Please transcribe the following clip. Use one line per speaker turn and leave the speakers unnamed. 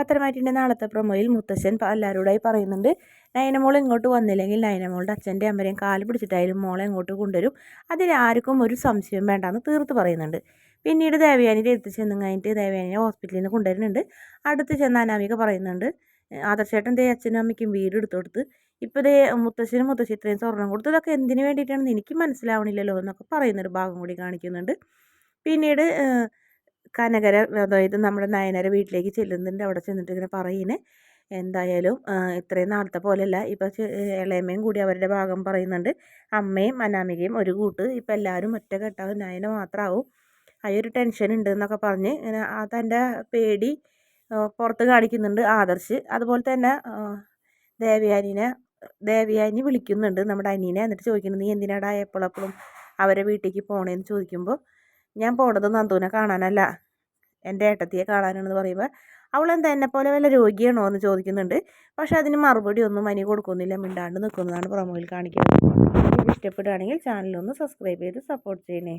പത്തരമാറ്റിന്റെ നാളത്തെ പ്രൊമോയിൽ മുത്തശ്ശൻ എല്ലാവരോടായി പറയുന്നുണ്ട്. നയനമോൾ ഇങ്ങോട്ട് വന്നില്ലെങ്കിൽ നയനമോളുടെ അച്ഛന്റെ അമ്മരെയും കാൽ പിടിച്ചിട്ടായാലും മോളെ ഇങ്ങോട്ട് കൊണ്ടുവരും. അതിൽ ആർക്കും ഒരു സംശയം വേണ്ടെന്ന് തീർത്ത് പറയുന്നുണ്ട്. പിന്നീട് ദേവയാനിയുടെ എടുത്ത് ചെന്ന് കഴിഞ്ഞിട്ട് ദേവയാനിയെ ഹോസ്പിറ്റലിൽ നിന്ന് കൊണ്ടുവരുന്നുണ്ട്. അടുത്ത് ചെന്ന് അനാമിക പറയുന്നുണ്ട്. ആദർശേട്ടൻ ദേ അച്ഛനും അമ്മയ്ക്കും വീട് എടുത്തു കൊടുത്ത്. ഇപ്പോൾ ദേ മുത്തശ്ശനും മുത്തശ്ശി ഇത്രയും സ്വർണം കൊടുത്തു ഇതൊക്കെ എന്തിനു വേണ്ടിയിട്ടാണെന്ന് എനിക്ക് മനസ്സിലാവണില്ലല്ലോ എന്നൊക്കെ പറയുന്നൊരു ഭാഗം കൂടി കാണിക്കുന്നുണ്ട്. പിന്നീട് കനകര അതായത് നമ്മുടെ നയനര വീട്ടിലേക്ക് ചെല്ലുന്നുണ്ട്. അവിടെ ചെന്നിട്ട് ഇങ്ങനെ പറയുന്നേ എന്തായാലും ഇത്രയും നാളത്തെ പോലെയല്ല. ഇപ്പോൾ ഇളയമ്മയും കൂടി അവരുടെ ഭാഗം പറയുന്നുണ്ട്. അമ്മയും അനാമികയും ഒരു കൂട്ട്. ഇപ്പം എല്ലാവരും ഒറ്റക്കെട്ടാവും നയന മാത്രമാവും ഒരു ടെൻഷൻ ഉണ്ട് എന്നൊക്കെ പറഞ്ഞ് ഇങ്ങനെ തന്റെ പേടി പുറത്ത് കാണിക്കുന്നുണ്ട് ആദർശ്. അതുപോലെ തന്നെ ദേവയാനിനെ ദേവയാനി വിളിക്കുന്നുണ്ട് നമ്മുടെ അനീനെ എന്നിട്ട് ചോദിക്കുന്നത് നീ എന്തിനാടാ എപ്പോഴെപ്പോഴും അവരെ വീട്ടിലേക്ക് പോണേന്ന്? ചോദിക്കുമ്പോൾ ഞാൻ പോണത് നന്ദുവിനെ കാണാനല്ല. എന്റെ ഏട്ടത്തിയെ കാണാനാണെന്ന് പറയുമ്പോൾ അവളെന്താ എന്നെ പോലെ വല്ല രോഗിയാണോ? എന്ന് ചോദിക്കുന്നുണ്ട്. പക്ഷെ അതിന് മറുപടി ഒന്നും അനി കൊടുക്കുന്നില്ല. മിണ്ടാണ്ട് നിൽക്കുന്നതാണ് പ്രൊമോയിൽ കാണിക്കുന്നത്. ഇഷ്ടപ്പെടുകയാണെങ്കിൽ ചാനലൊന്ന് സബ്സ്ക്രൈബ് ചെയ്ത് സപ്പോർട്ട് ചെയ്യണേ.